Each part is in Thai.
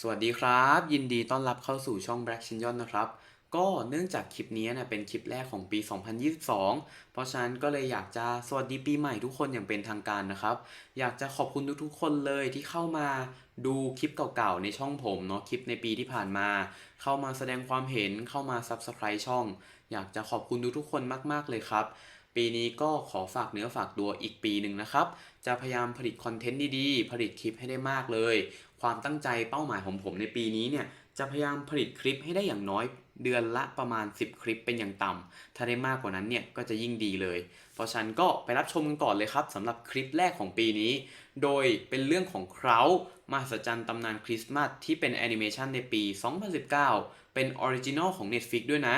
สวัสดีครับ ยินดีต้อนรับเข้าสู่ช่อง Black c h i n y o n นะครับ ก็เนื่องจากคลิปนี้เนี่ยเป็นคลิปแรกของปี 2022 เพราะฉะนั้นก็เลยอยากจะสวัสดีปีใหม่ทุกคนอย่างเป็นทางการนะครับ อยากจะขอบคุณทุกๆคนเลยที่เข้ามาดูคลิปเก่าๆ ในช่องผมเนาะคลิปในปีที่ผ่านมา เข้ามาแสดงความเห็นเข้ามา Subscribe ช่อง อยากจะขอบคุณทุกๆคนมากๆเลยครับปีนี้ก็ขอฝากเนื้อฝากตัวอีกปีหนึ่งนะครับ จะพยายามผลิตคอนเทนต์ดีๆ ผลิตคลิปให้ได้มากเลย ความตั้งใจเป้าหมายของผมในปีนี้เนี่ยจะพยายามผลิตคลิปให้ได้อย่างน้อยเดือนละประมาณ 10 คลิปเป็นอย่างต่ำ ถ้าได้มากกว่านั้นเนี่ยก็จะยิ่งดีเลย เพราะฉันก็ไปรับชมกันก่อนเลยครับสำหรับคลิปแรกของปีนี้ โดยเป็นเรื่องของเครามหัศจรรย์ตำนานคริสต์มาสที่เป็นแอนิเมชันในปี 2019 เป็นออริจินอลของ Netflix ด้วยนะ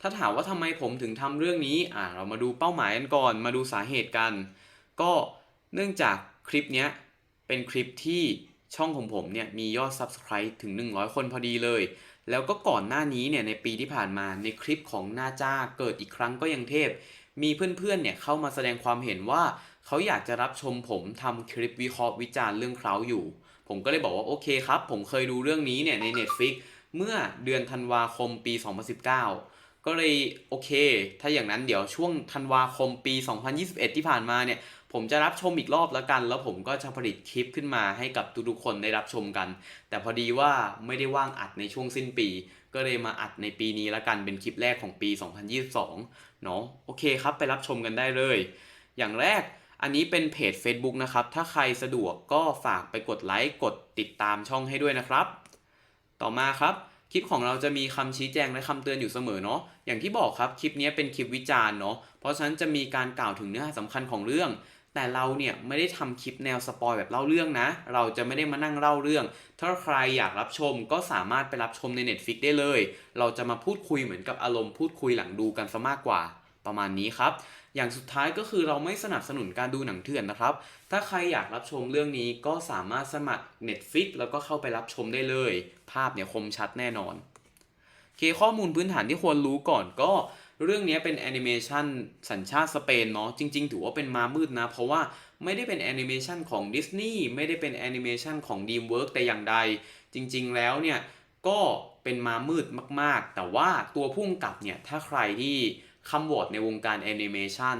ถ้าถามว่าทำไมผมถึงทำเรื่องนี้ อ่าเรามาดูเป้าหมายกันก่อน มาดูสาเหตุกัน ก็เนื่องจากคลิปนี้เป็นคลิปที่ ช่องของผมเนี่ยมียอด Subscribe ถึง 100 คนพอดีเลย แล้วก็ก่อนหน้านี้เนี่ยในปีที่ผ่านมาในคลิปของหน้าจ้าเกิดอีกครั้งก็ยังเทพ มีเพื่อนๆเนี่ยเข้ามาแสดงความเห็นว่า เขาอยากจะรับชมผมทำคลิปวิเคราะห์วิจารณ์เรื่องเคราอยู่ ผมก็เลยบอกว่าโอเคครับ ผมเคยดูเรื่องนี้เนี่ยใน Netflix เมื่อเดือนธันวาคมปี 2019 ก็เลยโอเค ถ้าอย่างนั้นเดี๋ยวช่วงธันวาคมปี 2021 ที่ผ่านมาเนี่ย ผมจะรับชมอีกรอบแล้วกัน แล้วผมก็จะผลิตคลิปขึ้นมาให้กับทุกๆคนได้รับชมกัน แต่พอดีว่าไม่ได้ว่างอัดในช่วงสิ้นปี ก็เลยมาอัดในปีนี้แล้วกันเป็นคลิปแรกของปี 2022 เนาะโอเคครับไปรับชมกันได้เลย อย่างแรกอันนี้เป็นเพจ Facebook นะครับ ถ้าใครสะดวกก็ฝากไปกดไลค์กดติดตามช่องให้ด้วยนะครับ ต่อมาครับคลิปของเราจะมีคำชี้แจงและคำเตือนอยู่เสมอเนาะ อย่างที่บอกครับ คลิปนี้เป็นคลิปวิจารณ์เนาะ เพราะฉะนั้นจะมีการกล่าวถึงเนื้อหาสำคัญของเรื่อง แต่เราเนี่ยไม่ได้ทำคลิปแนวสปอยแบบเล่าเรื่องนะ เราจะไม่ได้มานั่งเล่าเรื่อง ถ้าใครอยากรับชมก็สามารถไปรับชมใน Netflix ได้เลย เราจะมาพูดคุยเหมือนกับอารมณ์พูดคุยหลังดูกันซะมากกว่าประมาณนี้ครับ อย่างสุดท้ายก็คือเราไม่สนับสนุนการดูหนังเถื่อนนะครับ ถ้าใครอยากรับชมเรื่องนี้ก็สามารถสมัคร Netflix แล้วก็เข้าไปรับชมได้เลย ภาพเนี่ยคมชัดแน่นอนเคข้อมูลพื้นฐานที่ควรรู้ก่อนก็ เรื่องนี้เป็นแอนิเมชันสัญชาติสเปนเนาะจริง ๆ ถือว่าเป็นมามืดนะ เพราะว่าไม่ได้เป็นแอนิเมชันของดิสนีย์ไม่ได้เป็นแอนิเมชันของ DreamWorks แต่อย่างใด จริง ๆ แล้วเนี่ยก็เป็นมามืดมากๆ แต่ว่าตัวพุ่งกับเนี่ยถ้าใครที่คำวอดในวงการแอนิเมชัน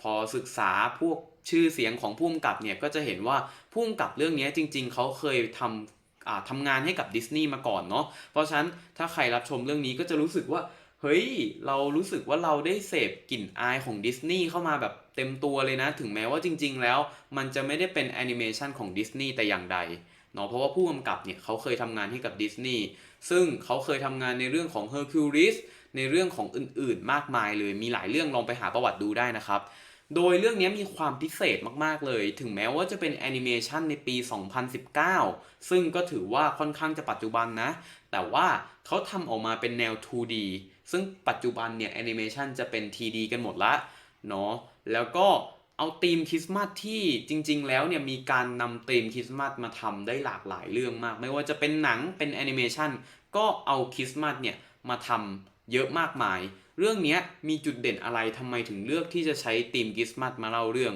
พอศึกษาพวกชื่อเสียงของพุ่มกับเนี่ยก็จะเห็นว่าพุ่มกับเรื่องนี้จริง ๆ เขาเคยทำอาทำงานให้กับดิสนีย์มาก่อนเนาะเพราะฉะนั้นถ้าใครรับชมเรื่องนี้ก็จะรู้สึกว่า เฮ้ย เรารู้สึกว่าเราได้เสพกลิ่นอายของดิสนีย์เข้ามาแบบเต็มตัวเลยนะ ถึงแม้ว่าจริง ๆ แล้ว มันจะไม่ได้เป็นแอนิเมชันของดิสนีย์แต่อย่างใดเนาะเพราะว่าผู้กำกับเนี่ยเขาเคยทำงานให้กับดิสนีย์ซึ่งเขาเคยทำงานในเรื่องของ Hercules ในเรื่องของอื่นๆ มากมายเลย มีหลายเรื่องลองไปหาประวัติดูได้นะครับ โดยเรื่องนี้มีความพิเศษมากๆเลย ถึงแม้ว่าจะเป็นแอนิเมชันในปี 2019 ซึ่งก็ถือว่าค่อนข้างจะปัจจุบันนะ แต่ว่าเขาทำออกมาเป็นแนว 2D ซึ่งปัจจุบันเนี่ยแอนิเมชันจะเป็น 3D กันหมดละเนาะแล้วก็เอาธีมคริสต์มาสที่จริง ๆ แล้วเนี่ยมีการนำธีมคริสต์มาสมาทำได้หลากหลายเรื่องมาก ไม่ว่าจะเป็นหนังเป็นแอนิเมชันก็เอาคริสต์มาสเนี่ยมาทำเยอะมากมาย เรื่องนี้มีจุดเด่นอะไรทำไมถึงเลือกที่จะใช้ธีมคริสต์มาสมาเล่าเรื่อง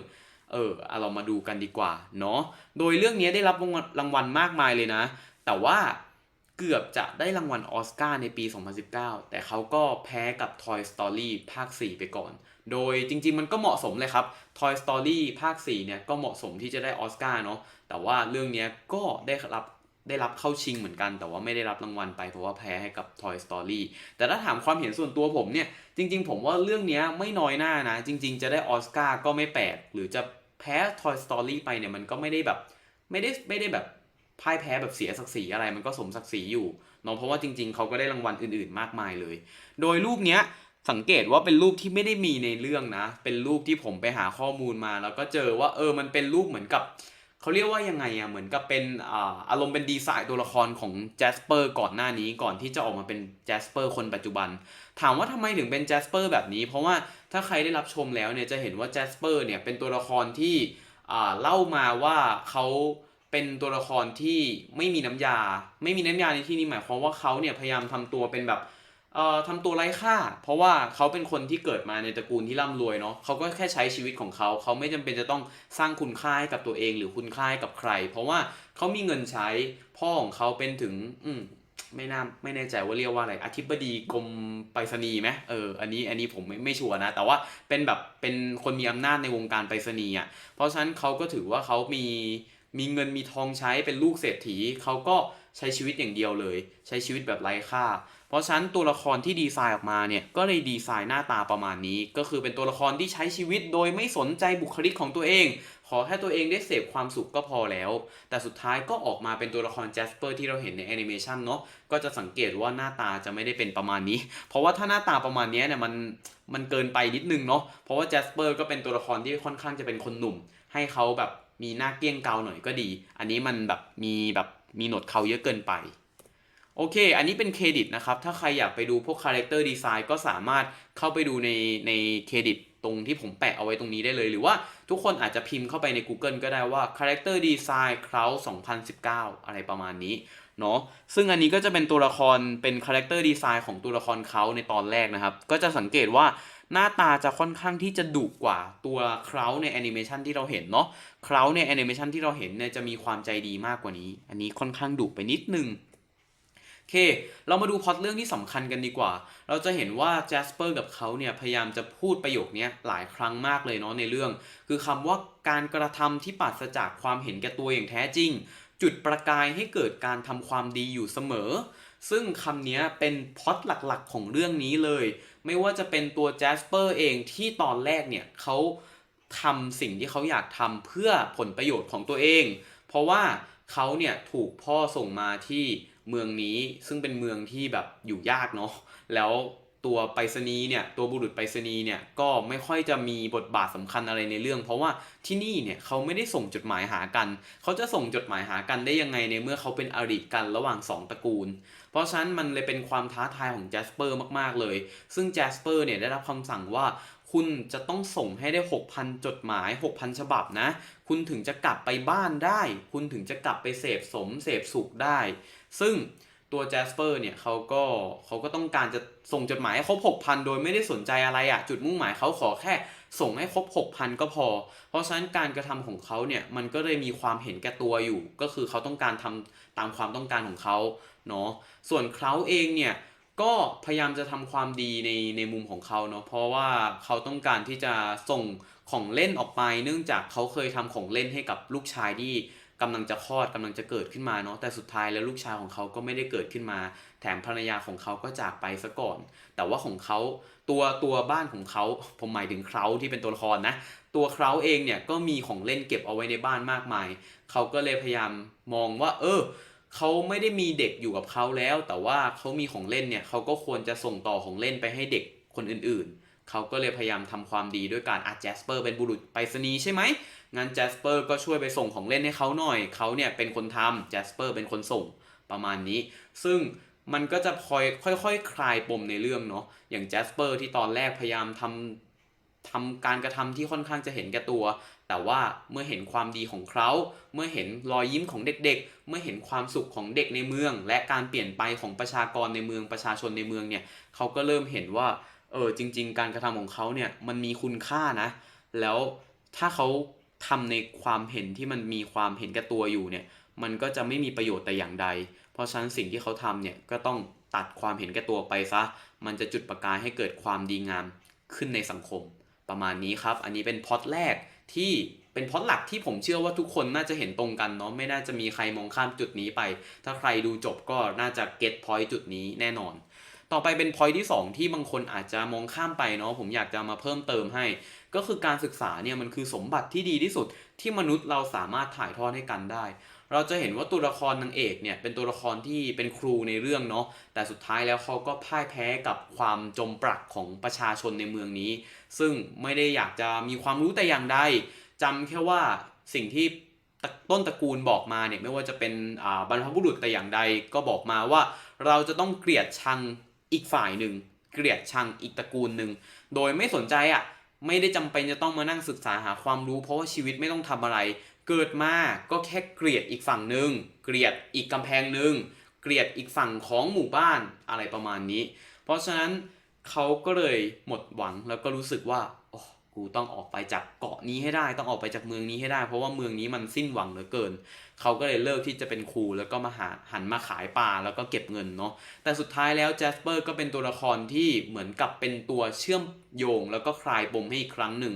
เออเรามาดูกันดีกว่าเนาะโดยเรื่องนี้ได้รับรางวัลมากมายเลยนะ แต่ว่า เกือบจะได้รางวัลออสการ์ในปี 2019 แต่เขาก็แพ้กับ Toy Story ภาค 4 ไปก่อน โดยจริงๆมันก็เหมาะสมเลยครับ Toy Story ภาค 4 เนี่ยก็เหมาะสมที่จะได้ออสการ์เนาะ แต่ว่าเรื่องนี้ก็ได้รับได้รับเข้าชิงเหมือนกัน แต่ว่าไม่ได้รับรางวัลไปเพราะว่าแพ้ให้กับ Toy Story แต่ถ้าถามความเห็นส่วนตัวผมเนี่ย จริง ๆ ผมว่าเรื่องนี้ไม่น้อยหน้านะ จริง ๆ จะได้ออสการ์ก็ไม่แปลก หรือจะแพ้ Toy Story ไปเนี่ยมันก็ไม่ได้แบบไม่ได้ไม่ได้แบบ พ่ายแพ้แบบเสียศักดิ์ศรีอะไรมันก็สมศักดิ์ศรีอยู่เนาะเพราะว่าจริง ๆเขาก็ได้รางวัลอื่นๆมากมายเลย โดยรูปเนี้ยสังเกตว่าเป็นรูปที่ไม่ได้มีในเรื่องนะ เป็นรูปที่ผมไปหาข้อมูลมา แล้วก็เจอว่าเออมันเป็นรูปเหมือนกับเขาเรียกว่ายังไงอะเหมือนกับเป็นอ่าอารมณ์เป็นดีไซน์ตัวละครของแจสเปอร์ก่อนหน้านี้ก่อนที่จะออกมาเป็นแจสเปอร์คนปัจจุบัน ถามว่าทำไมถึงเป็นแจสเปอร์แบบนี้ เพราะว่าถ้าใครได้รับชมแล้วเนี่ยจะเห็นว่าแจสเปอร์เนี่ยเป็นตัวละครที่อ่าเล่ามาว่าเขา เป็นตัวละครที่ไม่มีน้ำยา ไม่มีน้ำยาในที่นี้หมายความว่าเขาเนี่ยพยายามทำตัวเป็นแบบเอ่อทำตัวไร้ค่า เพราะว่าเขาเป็นคนที่เกิดมาในตระกูลที่ร่ำรวยเนาะเขาก็แค่ใช้ชีวิตของเขาเขาไม่จำเป็นจะต้องสร้างคุณค่าให้กับตัวเองหรือคุณค่าให้กับใคร เพราะว่าเขามีเงินใช้พ่อของเขาเป็นถึงอืมไม่น่าไม่แน่ใจว่าเรียกว่าอะไรอธิบดีกรมไปรษณีย์ไหมเอออันนี้อันนี้ผมไม่ไม่ชัวร์นะ แต่ว่าเป็นแบบเป็นคนมีอำนาจในวงการไปรษณีย์อะเพราะฉะนั้นเขาก็ถือว่าเขามี มีเงินมีทองใช้เป็นลูกเศรษฐีเขาก็ใช้ชีวิตอย่างเดียวเลย ใช้ชีวิตแบบไร้ค่า เพราะฉะนั้นตัวละครที่ดีไซน์ออกมาเนี่ยก็เลยดีไซน์หน้าตาประมาณนี้ ก็คือเป็นตัวละครที่ใช้ชีวิตโดยไม่สนใจบุคลิกของตัวเอง ขอแค่ตัวเองได้เสพความสุขก็พอแล้ว แต่สุดท้ายก็ออกมาเป็นตัวละครแจสเปอร์ที่เราเห็นในแอนิเมชันเนาะก็จะสังเกตว่าหน้าตาจะไม่ได้เป็นประมาณนี้ เพราะว่าถ้าหน้าตาประมาณนี้เนี่ยมันมันเกินไปนิดนึงเนาะเพราะว่าแจสเปอร์ก็เป็นตัวละครที่ค่อนข้างจะเป็นคนหนุ่ม ให้เขาแบบ มีหน้าเกี้ยงเกาหน่อยก็ดี อันนี้มันแบบมีแบบมีหนวดเขาเยอะเกินไป โอเค อันนี้เป็นเครดิตนะครับ ถ้าใครอยากไปดูพวกคาแรคเตอร์ดีไซน์ก็สามารถเข้าไปดูในในเครดิตตรงที่ผมแปะเอาไว้ตรงนี้ได้เลย หรือว่าทุกคนอาจจะพิมพ์เข้าไปใน Google ก็ได้ว่า Character Design Crowd 2019 อะไรประมาณนี้เนาะซึ่งอันนี้ก็จะเป็นตัวละครเป็น Character Design ของตัวละครเขาในตอนแรกนะครับ ก็จะสังเกตว่า หน้าตาจะค่อนข้างที่จะดุกว่าตัวเคราในแอนิเมชันที่เราเห็นเนาะเคราในแอนิเมชันที่เราเห็นเนี่ยจะมีความใจดีมากกว่านี้ อันนี้ค่อนข้างดุไปนิดนึงโอเค เรามาดูพ็อตเรื่องที่สำคัญกันดีกว่า เราจะเห็นว่าแจสเปอร์กับเขาเนี่ยพยายามจะพูดประโยคนี้หลายครั้งมากเลยเนาะในเรื่อง คือคำว่าการกระทำที่ปราศจากความเห็นแก่ตัวอย่างแท้จริง จุดประกายให้เกิดการทำความดีอยู่เสมอซึ่งคำนี้เป็นพ็อตหลักๆของเรื่องนี้เลย ไม่ว่าจะเป็นตัวแจสเปอร์เองที่ตอนแรกเนี่ยเขาทำสิ่งที่เขาอยากทำเพื่อผลประโยชน์ของตัวเอง เพราะว่าเขาเนี่ยถูกพ่อส่งมาที่เมืองนี้ซึ่งเป็นเมืองที่แบบอยู่ยากเนาะแล้ว ตัวไปรษณีย์เนี่ยตัวบุรุษไปรษณีย์เนี่ยก็ไม่ค่อยจะมีบทบาทสำคัญอะไรในเรื่อง เพราะว่าที่นี่เนี่ยเขาไม่ได้ส่งจดหมายหากัน เขาจะส่งจดหมายหากันได้ยังไงในเมื่อเขาเป็นอริกันระหว่างสองตระกูล เพราะฉะนั้นมันเลยเป็นความท้าทายของแจสเปอร์มากๆเลย ซึ่งแจสเปอร์เนี่ยได้รับคำสั่งว่าคุณจะต้องส่งให้ได้ 6,000 จดหมาย 6,000 ฉบับนะ คุณถึงจะกลับไปบ้านได้ คุณถึงจะกลับไปเสพสมเสพสุขได้ ซึ่ง ตัวแจสเปอร์เนี่ยเขาก็เขาก็ต้องการจะส่งจดหมายให้ครบ6,000 โดยไม่ได้สนใจอะไรอะจุดมุ่งหมายเขาขอแค่ส่งให้ครบ6,000 ก็พอ เพราะฉะนั้นการกระทำของเขาเนี่ยมันก็เลยมีความเห็นแก่ตัวอยู่ ก็คือเขาต้องการทำตามความต้องการของเขาเนาะส่วนเขาเองเนี่ยก็พยายามจะทำความดีในในมุมของเขาเนาะเพราะว่าเขาต้องการที่จะส่งของเล่นออกไป เนื่องจากเขาเคยทำของเล่นให้กับลูกชายที่ กำลังจะคลอดกำลังจะเกิดขึ้นมาเนาะแต่สุดท้ายแล้วลูกชายของเขาก็ไม่ได้เกิดขึ้นมา แถมภรรยาของเขาก็จากไปซะก่อน แต่ว่าของเขาตัวตัวบ้านของเขาผมหมายถึงเขาที่เป็นตัวละครนะตัวเขาเองเนี่ยก็มีของเล่นเก็บเอาไว้ในบ้านมากมาย เขาก็เลยพยายามมองว่า เออเขาไม่ได้มีเด็กอยู่กับเขาแล้ว แต่ว่าเขามีของเล่นเนี่ยเขาก็ควรจะส่งต่อของเล่นไปให้เด็กคนอื่นๆ เขาก็เลยพยายามทำความดีด้วยการอาแจสเปอร์เป็นบุรุษไปรษณีย์ใช่ไหม งั้นแจสเปอร์ก็ช่วยไปส่งของเล่นให้เขาหน่อย เขาเนี่ยเป็นคนทำแจสเปอร์เป็นคนส่งประมาณนี้ ซึ่งมันก็จะคอยค่อยๆคคลายปมในเรื่องเนาะ อย่างแจสเปอร์ที่ตอนแรกพยายามทำทำการกระทำที่ค่อนข้างจะเห็นแก่ตัว แต่ว่าเมื่อเห็นความดีของเขา เมื่อเห็นรอยยิ้มของเด็กๆ เมื่อเห็นความสุขของเด็กในเมือง และการเปลี่ยนไปของประชากรในเมืองประชาชนในเมืองเนี่ย เขาก็เริ่มเห็นว่า เออจริง ๆ การกระทำของเขาเนี่ยมันมีคุณค่านะ แล้วถ้าเขา ทำในความเห็นที่มันมีความเห็นแก่ตัวอยู่เนี่ย มันก็จะไม่มีประโยชน์แต่อย่างใด เพราะฉะนั้นสิ่งที่เขาทำเนี่ยก็ต้องตัดความเห็นแก่ตัวไปซะ มันจะจุดประกายให้เกิดความดีงามขึ้นในสังคม ประมาณนี้ครับ อันนี้เป็นพ็อตแรกที่เป็นพ็อตหลักที่ผมเชื่อว่าทุกคนน่าจะเห็นตรงกันเนาะ ไม่น่าจะมีใครมองข้ามจุดนี้ไป ถ้าใครดูจบก็น่าจะเก็ตพอยต์จุดนี้แน่นอน ต่อไปเป็นพอยต์ที่ 2 ที่บางคนอาจจะมองข้ามไปเนาะ ผมอยากจะมาเพิ่มเติมให้ ก็คือการศึกษาเนี่ยมันคือสมบัติที่ดีที่สุดที่มนุษย์เราสามารถถ่ายทอดให้กันได้ เราจะเห็นว่าตัวละครนางเอกเนี่ยเป็นตัวละครที่เป็นครูในเรื่องเนาะแต่สุดท้ายแล้วเขาก็พ่ายแพ้กับความจมปลักของประชาชนในเมืองนี้ ซึ่งไม่ได้อยากจะมีความรู้แต่อย่างใดจำแค่ว่าสิ่งที่ต้นตระกูลบอกมาเนี่ยไม่ว่าจะเป็นบรรพบุรุษแต่อย่างใดก็บอกมาว่า เราจะต้องเกลียดชังอีกฝ่ายหนึ่งเกลียดชังอีกตระกูลหนึ่งโดยไม่สนใจอะ ไม่ได้จำเป็นจะต้องมานั่งศึกษาหาความรู้ เพราะว่าชีวิตไม่ต้องทำอะไร เกิดมาก็แค่เกลียดอีกฝั่งหนึ่งเกลียดอีกกำแพงหนึ่งเกลียดอีกฝั่งของหมู่บ้านอะไรประมาณนี้ เพราะฉะนั้นเขาก็เลยหมดหวังแล้วก็รู้สึกว่า กูต้องออกไปจากเกาะนี้ให้ได้ ต้องออกไปจากเมืองนี้ให้ได้ เพราะว่าเมืองนี้มันสิ้นหวังเหลือเกิน เขาก็เลยเลิกที่จะเป็นครูแล้วก็มาหาหันมาขายปลาแล้วก็เก็บเงินเนาะ แต่สุดท้ายแล้วแจสเปอร์ก็เป็นตัวละครที่เหมือนกับเป็นตัวเชื่อมโยง แล้วก็คลายปมให้อีกครั้งหนึ่ง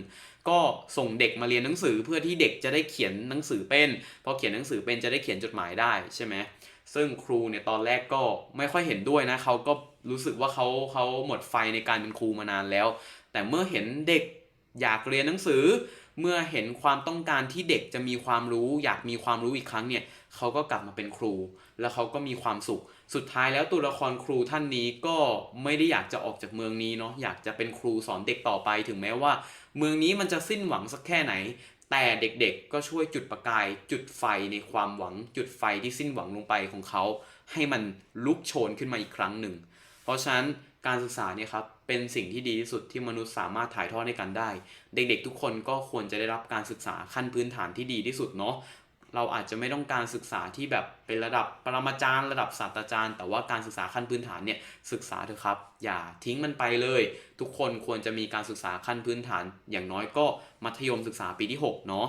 ก็ส่งเด็กมาเรียนหนังสือเพื่อที่เด็กจะได้เขียนหนังสือเป็น พอเขียนหนังสือเป็นจะได้เขียนจดหมายได้ใช่ไหมซึ่งครูเนี่ยตอนแรกก็ไม่ค่อยเห็นด้วยนะเขาก็รู้สึกว่าเขาเขาหมดไฟในการเป็นครูมานานแล้ว แต่เมื่อเห็นเด็ก อยากเรียนหนังสือ เมื่อเห็นความต้องการที่เด็กจะมีความรู้ อยากมีความรู้อีกครั้งเนี่ยเขาก็กลับมาเป็นครู แล้วเขาก็มีความสุข สุดท้ายแล้วตัวละครครูท่านนี้ก็ไม่ได้อยากจะออกจากเมืองนี้เนาะอยากจะเป็นครูสอนเด็กต่อไปถึงแม้ว่า เมืองนี้มันจะสิ้นหวังสักแค่ไหน แต่เด็กๆก็ช่วยจุดประกาย จุดไฟในความหวัง จุดไฟที่สิ้นหวังลงไปของเขา ให้มันลุกโชนขึ้นมาอีกครั้งหนึ่ง เพราะฉะนั้นการศึกษาเนี่ยครับ เป็นสิ่งที่ดีที่สุดที่มนุษย์สามารถถ่ายทอดให้กันได้ เด็กๆ ทุกคนก็ควรจะได้รับการศึกษาขั้นพื้นฐานที่ดีที่สุดเนาะเราอาจจะไม่ต้องการศึกษาที่แบบเป็นระดับปรมาจารย์ ระดับศาสตราจารย์ แต่ว่าการศึกษาขั้นพื้นฐานเนี่ยศึกษาเถอะครับ อย่าทิ้งมันไปเลย ทุกคนควรจะมีการศึกษาขั้นพื้นฐาน อย่างน้อยก็มัธยมศึกษาปีที่ 6 เนาะ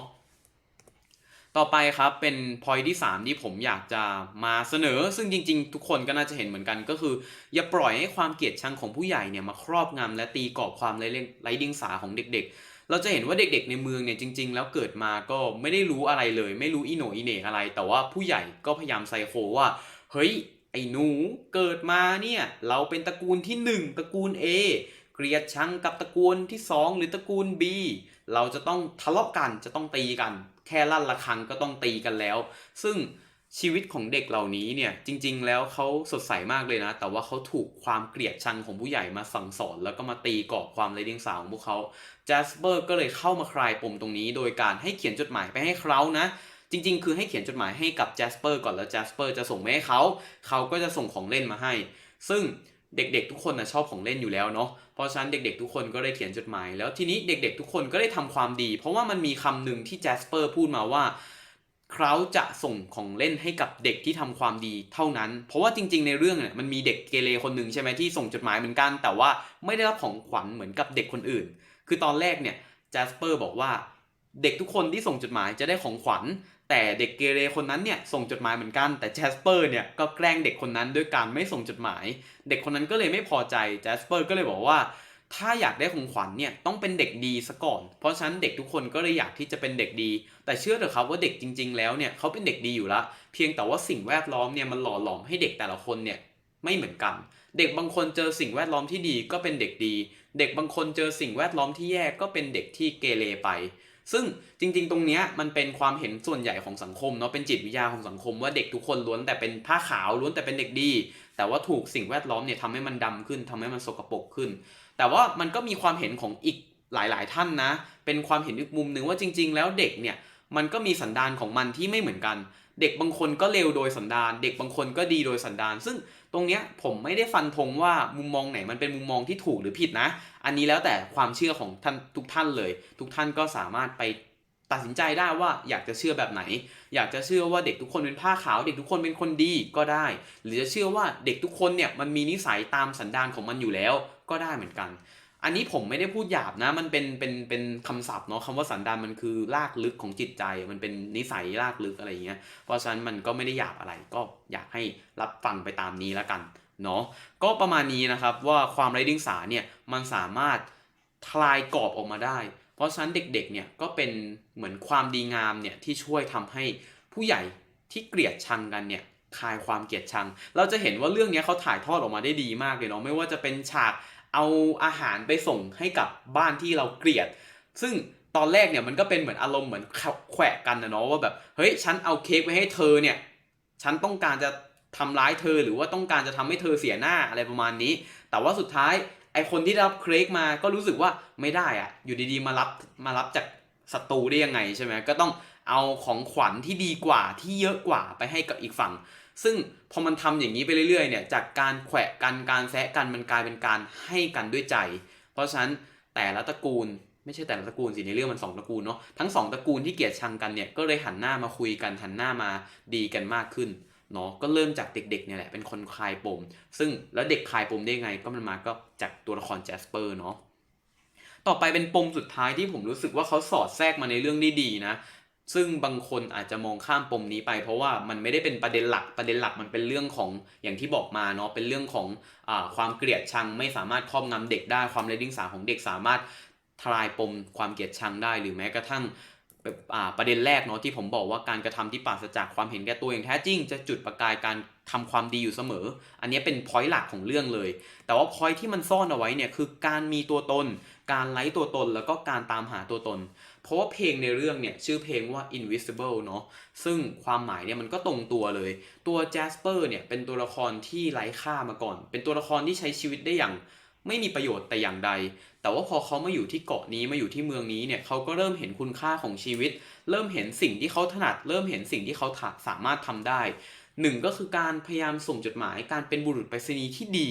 ต่อไปครับเป็น point ที่ 3 ที่ผมอยากจะมาเสนอ ซึ่งจริงๆ ทุกคนก็น่าจะเห็นเหมือนกันก็คือ อย่าปล่อยให้ความเกลียดชังของผู้ใหญ่เนี่ยมาครอบงำและตีกรอบความไร้เล่งไร้เดียงสาของเด็ก ๆเราจะเห็นว่าเด็กๆในเมืองเนี่ยจริง ๆ แล้วเกิดมาก็ไม่ได้รู้อะไรเลย ไม่รู้อีโหนอีเหน่อะไร แต่ว่าผู้ใหญ่ก็พยายามไซโคว่า เฮ้ย ไอ้หนูเกิดมาเนี่ย เราเป็นตระกูลที่ 1 ตระกูล A เกลียดชังกับตระกูลที่ 2 หรือตระกูล B เราจะต้องทะเลาะกันจะต้องตีกัน แค่ลั่นละครังก็ต้องตีกันแล้ว ซึ่งชีวิตของเด็กเหล่านี้เนี่ยจริง ๆ แล้วเขาสดใสมากเลยนะ แต่ว่าเขาถูกความเกลียดชังของผู้ใหญ่มาสั่งสอน แล้วก็มาตีกรอบความไร้เดียงสาของพวกเขาแจสเปอร์ก็เลยเข้ามาคลายปมตรงนี้ โดยการให้เขียนจดหมายไปให้เขานะ จริง ๆ คือให้เขียนจดหมายให้กับแจสเปอร์ก่อนแล้วแจสเปอร์จะส่งไปให้เขาเขาก็จะส่งของเล่นมาให้ ซึ่ง เด็กๆ ทุกคนนะชอบของเล่นอยู่แล้วเนาะ เพราะฉะนั้นเด็กๆ ทุกคนก็ได้เขียนจดหมาย แล้วทีนี้เด็กๆ ทุกคนก็ได้ทำความดี เพราะว่ามันมีคำหนึ่งที่แจสเปอร์พูดมาว่าเขาจะส่งของเล่นให้กับเด็กที่ทำความดีเท่านั้น เพราะว่าจริงๆ ในเรื่องเนี่ยมันมีเด็กเกเรคนหนึ่งใช่ไหมที่ส่งจดหมายเหมือนกัน แต่ว่าไม่ได้รับของขวัญเหมือนกับเด็กคนอื่น คือตอนแรกเนี่ยแจสเปอร์บอกว่าเด็กทุกคนที่ส่งจดหมายจะได้ของขวัญ แต่เด็กเกเรคนนั้นเนี่ยส่งจดหมายเหมือนกัน แต่แจสเปอร์เนี่ยก็แกล้งเด็กคนนั้นด้วยการไม่ส่งจดหมาย เด็กคนนั้นก็เลยไม่พอใจแจสเปอร์ก็เลยบอกว่า ถ้าอยากได้ของขวัญเนี่ยต้องเป็นเด็กดีซะก่อน เพราะฉะนั้นเด็กทุกคนก็เลยอยากที่จะเป็นเด็กดี แต่เชื่อเถอะครับว่าเด็กจริง ๆ แล้วเนี่ยเขาเป็นเด็กดีอยู่ละเพียงแต่ว่าสิ่งแวดล้อมเนี่ยมันหล่อหลอมให้เด็กแต่ละคนเนี่ยไม่เหมือนกัน เด็กบางคนเจอสิ่งแวดล้อมที่ดีก็เป็นเด็กดี เด็กบางคนเจอสิ่งแวดล้อมที่แย่ก็เป็นเด็กที่เกเรไป ซึ่งจริง ๆ ตรงเนี้ยมันเป็นความเห็นส่วนใหญ่ของสังคมเนาะเป็นจิตวิทยาของสังคม ว่าเด็กทุกคนล้วนแต่เป็นผ้าขาวล้วนแต่เป็นเด็กดี แต่ว่าถูกสิ่งแวดล้อมเนี่ยทำให้มันดำขึ้นทำให้มันสกปรกขึ้น แต่ว่ามันก็มีความเห็นของอีกหลาย ๆ ท่านนะ เป็นความเห็นอีกมุมหนึ่งว่าจริง ๆ แล้วเด็กเนี่ยมันก็มีสันดานของมันที่ไม่เหมือนกัน เด็กบางคนก็เลวโดยสันดาน เด็กบางคนก็ดีโดยสันดาน ซึ่งตรงเนี้ยผมไม่ได้ฟันธงว่ามุมมองไหนมันเป็นมุมมองที่ถูกหรือผิดนะ อันนี้แล้วแต่ความเชื่อของท่านทุกท่านเลย ทุกท่านก็สามารถไปตัดสินใจได้ว่าอยากจะเชื่อแบบไหน อยากจะเชื่อว่าเด็กทุกคนเป็นผ้าขาว เด็กทุกคนเป็นคนดีก็ได้ หรือจะเชื่อว่าเด็กทุกคนเนี่ยมันมีนิสัยตามสันดานของมันอยู่แล้วก็ได้เหมือนกัน อันนี้ผมไม่ได้พูดหยาบนะ มันเป็นเป็นเป็นคำศัพท์เนาะคำว่าสันดานมันคือรากลึกของจิตใจ มันเป็นนิสัยรากลึกอะไรเงี้ย เพราะฉะนั้นมันก็ไม่ได้หยาบอะไรก็อยากให้รับฟังไปตามนี้แล้วกันเนาะก็ประมาณนี้นะครับว่าความไร้เดียงสาเนี่ยมันสามารถคลายกรอบออกมาได้ เพราะฉะนั้นเด็กๆเนี่ยก็เป็นเหมือนความดีงามเนี่ยที่ช่วยทำให้ผู้ใหญ่ที่เกลียดชังกันเนี่ยคลายความเกลียดชัง เราจะเห็นว่าเรื่องนี้เขาถ่ายทอดออกมาได้ดีมากเลยเนาะไม่ว่าจะเป็นฉาก เอาอาหารไปส่งให้กับบ้านที่เราเกลียด ซึ่งตอนแรกเนี่ยมันก็เป็นเหมือนอารมณ์เหมือนแขวะกันนะเนาะว่าแบบเฮ้ยฉันเอาเค้กไปให้เธอเนี่ยฉันต้องการจะทำร้ายเธอหรือว่าต้องการจะทำให้เธอเสียหน้าอะไรประมาณนี้ แต่ว่าสุดท้ายไอคนที่รับเค้กมาก็รู้สึกว่าไม่ได้อะอยู่ดีๆมารับมารับจากศัตรูได้ยังไงใช่ไหมก็ต้องเอาของขวัญที่ดีกว่าที่เยอะกว่าไปให้กับอีกฝั่ง ซึ่งพอมันทำอย่างนี้ไปเรื่อยๆเนี่ยจากการแขวะกันการแซะกันมันกลายเป็นการให้กันด้วยใจ เพราะฉะนั้นแต่ละตระกูลไม่ใช่แต่ละตระกูลสิในเรื่องมันสองตระกูลเนาะทั้งสองตระกูลที่เกลียดชังกันเนี่ยก็เลยหันหน้ามาคุยกันหันหน้ามาดีกันมากขึ้นเนาะก็เริ่มจากเด็กๆเนี่ยแหละเป็นคนคลายปม ซึ่งแล้วเด็กคลายปมได้ไงก็มันมาก็จากตัวละครแจสเปอร์เนาะต่อไปเป็นปมสุดท้ายที่ผมรู้สึกว่าเขาสอดแทรกมาในเรื่องได้ดีนะ ซึ่งบางคนอาจจะมองข้ามปมนี้ไป เพราะว่ามันไม่ได้เป็นประเด็นหลักประเด็นหลักมันเป็นเรื่องของอย่างที่บอกมาเนาะเป็นเรื่องของอความเกลียดชังไม่สามารถครอบงำเด็กได้ความไร้เดียงสาของเด็กสามารถทลายปมความเกลียดชังได้หรือแม้กระทั่งแบบประเด็นแรกเนาะที่ผมบอกว่าการกระทำที่ปราศจากความเห็นแก่ตัวอย่างแท้จริง จะจุดประกายการทำความดีอยู่เสมอ อันนี้เป็นพอยต์หลักของเรื่องเลย แต่ว่าพอยต์ที่มันซ่อนเอาไว้เนี่ยคือการมีตัวตน การไล่ตัวตนแล้วก็การตามหาตัวตน เพราะว่าเพลงในเรื่องเนี่ยชื่อเพลงว่า invisible เนาะซึ่งความหมายเนี่ยมันก็ตรงตัวเลย ตัว Jasper เนี่ยเป็นตัวละครที่ไร้ค่ามาก่อน เป็นตัวละครที่ใช้ชีวิตได้อย่างไม่มีประโยชน์แต่อย่างใด แต่ว่าพอเขามาอยู่ที่เกาะนี้มาอยู่ที่เมืองนี้เนี่ยเขาก็เริ่มเห็นคุณค่าของชีวิต เริ่มเห็นสิ่งที่เขาถนัด เริ่มเห็นสิ่งที่เขาสามารถทำได้หนึ่งก็คือการพยายามส่งจดหมายการเป็นบุรุษไปรษณีย์ที่ดี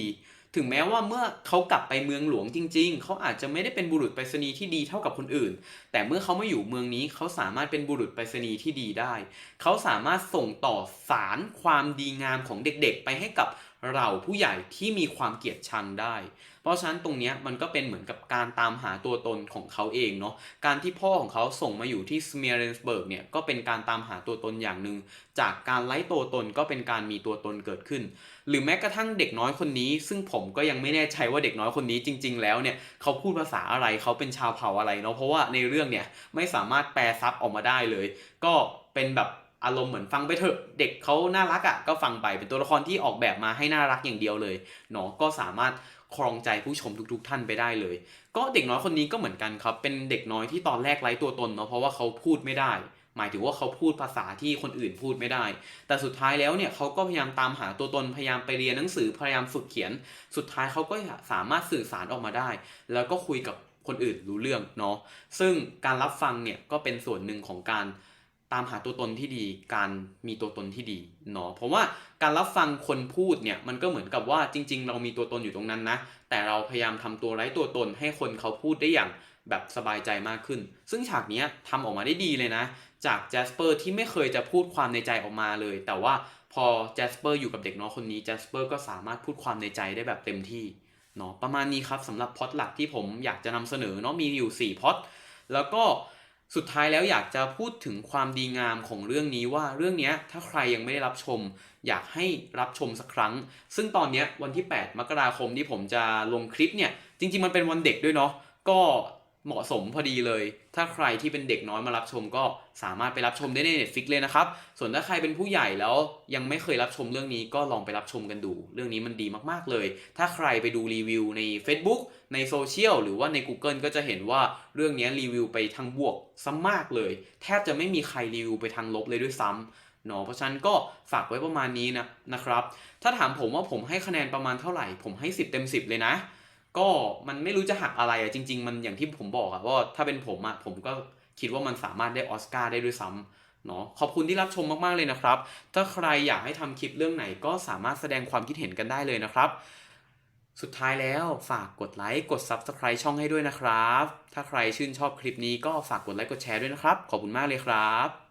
ถึงแม้ว่าเมื่อเขากลับไปเมืองหลวงจริง ๆ เขาอาจจะไม่ได้เป็นบุรุษไปรษณีย์ที่ดีเท่ากับคนอื่น แต่เมื่อเขามาอยู่เมืองนี้เขาสามารถเป็นบุรุษไปรษณีย์ที่ดีได้ เขาสามารถส่งต่อสารความดีงามของเด็กๆ ไปให้กับเราผู้ใหญ่ที่มีความเกลียดชังได้ เพราะฉะนั้นตรงนี้มันก็เป็นเหมือนกับการตามหาตัวตนของเขาเองเนาะการที่พ่อของเขาส่งมาอยู่ที่สเมียเรนสเบิร์กเนี่ยก็เป็นการตามหาตัวตนอย่างหนึ่งจากการไล่ตัวตนก็เป็นการมีตัวตนเกิดขึ้น หรือแม้กระทั่งเด็กน้อยคนนี้ ซึ่งผมก็ยังไม่แน่ใจว่าเด็กน้อยคนนี้จริง ๆ แล้วเนี่ยเขาพูดภาษาอะไรเขาเป็นชาวเผ่าอะไรเนาะเพราะว่าในเรื่องเนี่ยไม่สามารถแปลซับออกมาได้เลย ก็เป็นแบบอารมณ์เหมือนฟังไปเถอะเด็กเขาน่ารักอะ่ะก็ฟังไปเป็นตัวละครที่ออกแบบมาให้น่ารักอย่างเดียวเลยเนาะก็สามารถ ครองใจผู้ชมทุก ๆ ท่านไปได้เลย ก็เด็กน้อยคนนี้ก็เหมือนกันครับ เป็นเด็กน้อยที่ตอนแรกไร้ตัวตนเนาะเพราะว่าเขาพูดไม่ได้ หมายถึงว่าเขาพูดภาษาที่คนอื่นพูดไม่ได้ แต่สุดท้ายแล้วเนี่ยเขาก็พยายามตามหาตัวตนพยายามไปเรียนหนังสือพยายามฝึกเขียน สุดท้ายเขาก็สามารถสื่อสารออกมาได้ แล้วก็คุยกับคนอื่นรู้เรื่องเนาะซึ่งการรับฟังเนี่ยก็เป็นส่วนหนึ่งของการ ตามหาตัวตนที่ดี การมีตัวตนที่ดีเนาะเพราะว่าการรับฟังคนพูดเนี่ยมันก็เหมือนกับว่าจริง ๆ เรามีตัวตนอยู่ตรงนั้นนะแต่เราพยายามทำตัวไร้ตัวตนให้คนเขาพูดได้อย่างแบบสบายใจมากขึ้น ซึ่งฉากนี้ทำออกมาได้ดีเลยนะ จากแจสเปอร์ที่ไม่เคยจะพูดความในใจออกมาเลย แต่ว่าพอแจสเปอร์อยู่กับเด็กน้อยคนนี้แจสเปอร์ก็สามารถพูดความในใจได้แบบเต็มที่เนาะประมาณนี้ครับสำหรับพอตหลักที่ผมอยากจะนำเสนอเนาะมีอยู่ 4พอตแล้วก็ สุดท้ายแล้วอยากจะพูดถึงความดีงามของเรื่องนี้ว่าเรื่องนี้ถ้าใครยังไม่ได้รับชม อยากให้รับชมสักครั้ง ซึ่งตอนนี้วันที่ 8 มกราคมที่ผมจะลงคลิปเนี่ย จริง ๆ มันเป็นวันเด็กด้วยเนาะก็ เหมาะสมพอดีเลย ถ้าใครที่เป็นเด็กน้อยมารับชมก็สามารถไปรับชมได้ใน Netflix เลยนะครับ ส่วนถ้าใครเป็นผู้ใหญ่แล้วยังไม่เคยรับชมเรื่องนี้ก็ลองไปรับชมกันดู เรื่องนี้มันดีมากๆเลย ถ้าใครไปดูรีวิวใน Facebook ในโซเชียลหรือว่าใน Google ก็จะเห็นว่าเรื่องนี้รีวิวไปทางบวกซะมากเลย แทบจะไม่มีใครรีวิวไปทางลบเลยด้วยซ้ำเนาะเพราะฉะนั้นก็ฝากไว้ประมาณนี้นะนะครับ ถ้าถามผมว่าผมให้คะแนนประมาณเท่าไหร่ ผมให้ 10 เต็ม 10 เลยนะ ก็มันไม่รู้จะหักอะไรอะจริง ๆ มันอย่างที่ผมบอกอะว่าถ้าเป็นผมอะผมก็คิดว่ามันสามารถได้ออสการ์ได้ด้วยซ้ำเนาะขอบคุณที่รับชมมากๆเลยนะครับ ถ้าใครอยากให้ทำคลิปเรื่องไหนก็สามารถแสดงความคิดเห็นกันได้เลยนะครับ สุดท้ายแล้วฝากกดไลค์กด Subscribe ช่องให้ด้วยนะครับ ถ้าใครชื่นชอบคลิปนี้ก็ฝากกดไลค์กดแชร์ด้วยนะครับ ขอบคุณมากเลยครับ